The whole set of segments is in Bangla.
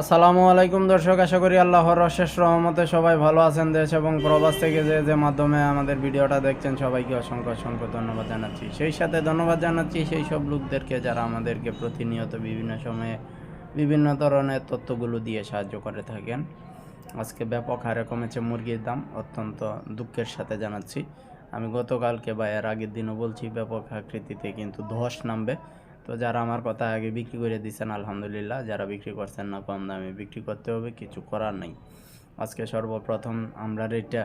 আসসালামু আলাইকুম দর্শক, আশা করি আল্লাহর অশেষ রহমতে সবাই ভালো আছেন দেশ এবং প্রবাস থেকে যে যে মাধ্যমে আমাদের ভিডিওটা দেখছেন, সবাইকে অসংখ্য অসংখ্য ধন্যবাদ জানাচ্ছি। সেই সাথে ধন্যবাদ জানাচ্ছি সেই সব লোকদেরকে যারা আমাদেরকে প্রতিনিয়ত বিভিন্ন সময়ে বিভিন্ন ধরনের তথ্যগুলো দিয়ে সাহায্য করে থাকেন। আজকে ব্যাপক হারে কমেছে মুরগির দাম, অত্যন্ত দুঃখের সাথে জানাচ্ছি। আমি গতকালকে বা এর আগের দিনও বলছি, ব্যাপক আকৃতিতে কিন্তু ধস নামবে। তো যারা আমার কথা আগে বিক্রি করে দিচ্ছেন আলহামদুলিল্লাহ। যারা বিক্রি করছেন না, কম দামে বিক্রি করতে হবে, কিছু করার নেই। আজকে সর্বপ্রথম আমরা রেটটা,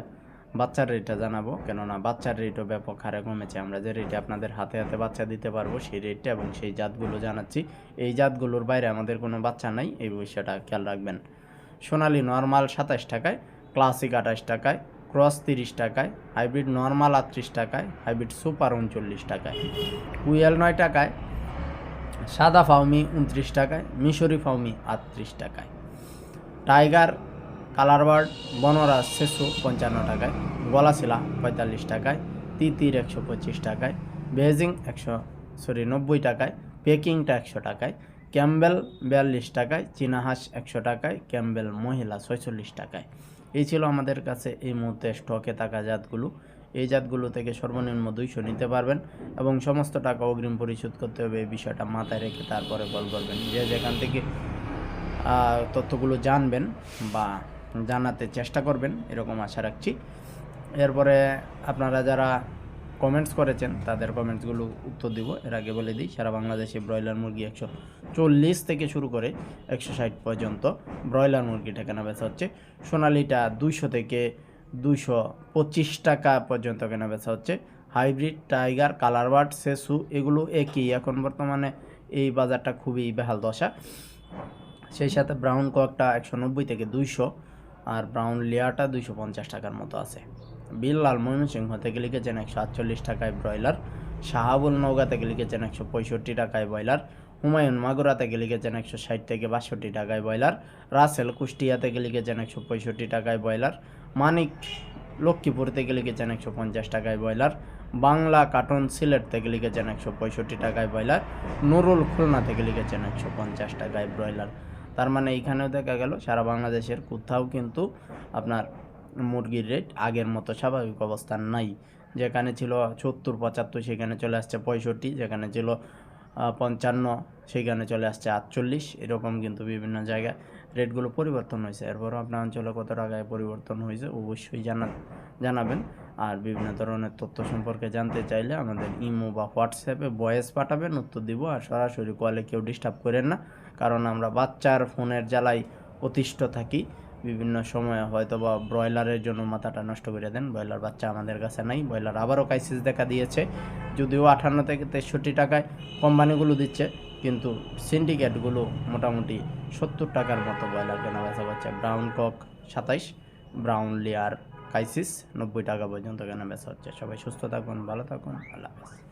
বাচ্চার রেটটা জানাব। কেননা বাচ্চার রেটও ব্যাপক হারে কমেছে। আমরা যে রেটে আপনাদের হাতে হাতে বাচ্চা দিতে পারব, সেই রেটটা এবং সেই জাতগুলো জানাচ্ছি। এই জাতগুলোর বাইরে আমাদের কোনো বাচ্চা নাই, এই বিষয়টা খেয়াল রাখবেন। সোনালি নর্মাল সাতাশ টাকায়, ক্লাসিক আঠাশ টাকায়, ক্রস তিরিশ টাকায়, হাইব্রিড নর্মাল আটত্রিশ টাকায়, হাইব্রিড সুপার উনচল্লিশ টাকায়। কুয়েল নয় টাকায় সাদা ফাউমি উনত্রিশ টাকায়, মিশরি ফাউমি আটত্রিশ টাকায়। টাইগার কালার বার্ড বনরাজ শেষু পঞ্চান্ন টাকায়, গলাশিলা পঁয়তাল্লিশ টাকায়, তিতির একশো পঁচিশ টাকায় বেজিং একশো, সরি, নব্বই টাকায়, পেকিংটা একশো টাকায়, ক্যাম্বেল বিয়াল্লিশ টাকায় চীনাহাঁস একশো টাকায়, ক্যাম্বেল মহিলা ছয়চল্লিশ টাকায়। এই ছিল আমাদের কাছে এই মুহূর্তে স্টকে থাকা জাতগুলো। এই জাতগুলো থেকে সর্বনিম্ন দুইশো নিতে পারবেন এবং সমস্ত টাকা অগ্রিম পরিশোধ করতে হবে এই বিষয়টা মাথায় রেখে তারপরে কল করবেন। যে যেখান থেকে তথ্যগুলো জানবেন বা জানাতে চেষ্টা করবেন, এরকম আশা রাখছি। এরপরে আপনারা যারা কমেন্টস করেছেন, তাদের কমেন্টসগুলো উত্তর দিব। এর আগে বলে দিই, সারা বাংলাদেশে ব্রয়লার মুরগি একশো চল্লিশ থেকে শুরু করে একশো ষাট পর্যন্ত ব্রয়লার মুরগিটা কেনা বেচা হচ্ছে। সোনালিটা দুইশো থেকে দুইশো পঁচিশ টাকা পর্যন্ত কেনা বেচা হচ্ছে। হাইব্রিড, টাইগার কালার বার্ড সেসু, এগুলো একই। এখন বর্তমানে এই বাজারটা খুবই বেহাল দশা। সেই সাথে ব্রাউন ককটা একশো নব্বই থেকে দুইশো, আর ব্রাউন লেয়ারটা দুইশো পঞ্চাশ টাকার মতো আছে। বিল্লাল ময়মনসিংহ থেকে লিখেছেন একশো আটচল্লিশ টাকায় ব্রয়লার। শাহাবুল নৌগা থেকে লিখেছেন একশো পঁয়ষট্টি টাকায় ব্রয়লার। হুমায়ুন মাগুরা থেকে লিখেছেন একশো ষাট থেকে বাষট্টি টাকায় ব্রয়লার। রাসেল কুষ্টিয়া থেকে লিখেছেন একশো পঁয়ষট্টি টাকায় ব্রয়লার। মানিক লক্ষ্মীপুর থেকে লিখেছেন একশো পঞ্চাশ টাকায় ব্রয়লার, বাংলা কার্টুন সিলেট থেকে লিখেছেন একশো পঁয়ষট্টি টাকায় ব্রয়লার, নুরুল খুলনা থেকে লিখেছেন একশো পঞ্চাশ টাকায় ব্রয়লার। তার মানে এইখানেও দেখা গেল, সারা বাংলাদেশের কোথাও কিন্তু আপনার মুরগির রেট আগের মতো স্বাভাবিক অবস্থান নাই। যেখানে ছিল সত্তর, পঁচাত্তর, সেখানে চলে আসছে পঁয়ষট্টি, যেখানে ছিল পঞ্চান্ন সেখানে চলে আসছে আটচল্লিশ, এরকম কিন্তু বিভিন্ন জায়গায় রেটগুলো পরিবর্তন হয়েছে। এরপরও আপনার অঞ্চলে কত টাকায় পরিবর্তন হয়েছে অবশ্যই জানা, জানাবেন। আর বিভিন্ন ধরনের তথ্য সম্পর্কে জানতে চাইলে আমাদের ইমো বা হোয়াটসঅ্যাপে ভয়েস পাঠাবেন, উত্তর দিব। আর সরাসরি কলে কেউ ডিস্টার্ব করেন না, কারণ আমরা বাচ্চার ফোনের জ্বালায় অতিষ্ঠ থাকি। বিভিন্ন সময় হয়তো বা ব্রয়লারের জন্য মাথাটা নষ্ট করে দেন। ব্রয়লার বাচ্চা আমাদের কাছে নাই। ব্রয়লার আবারও ক্রাইসিস দেখা দিয়েছে। যদিও আঠান্ন থেকে তেষট্টি টাকায় কোম্পানিগুলো দিচ্ছে, কিন্তু সিন্ডিকেটগুলো মোটামুটি সত্তর টাকার মতো ব্রয়লার কেনা বেচা করছে। ব্রাউন কক সাতাইশ ব্রাউন লেয়ার ক্রাইসিস নব্বই টাকা পর্যন্ত কেনা বেচা হচ্ছে। সবাই সুস্থ থাকুন, ভালো থাকুন। আল্লাহ হাফেজ।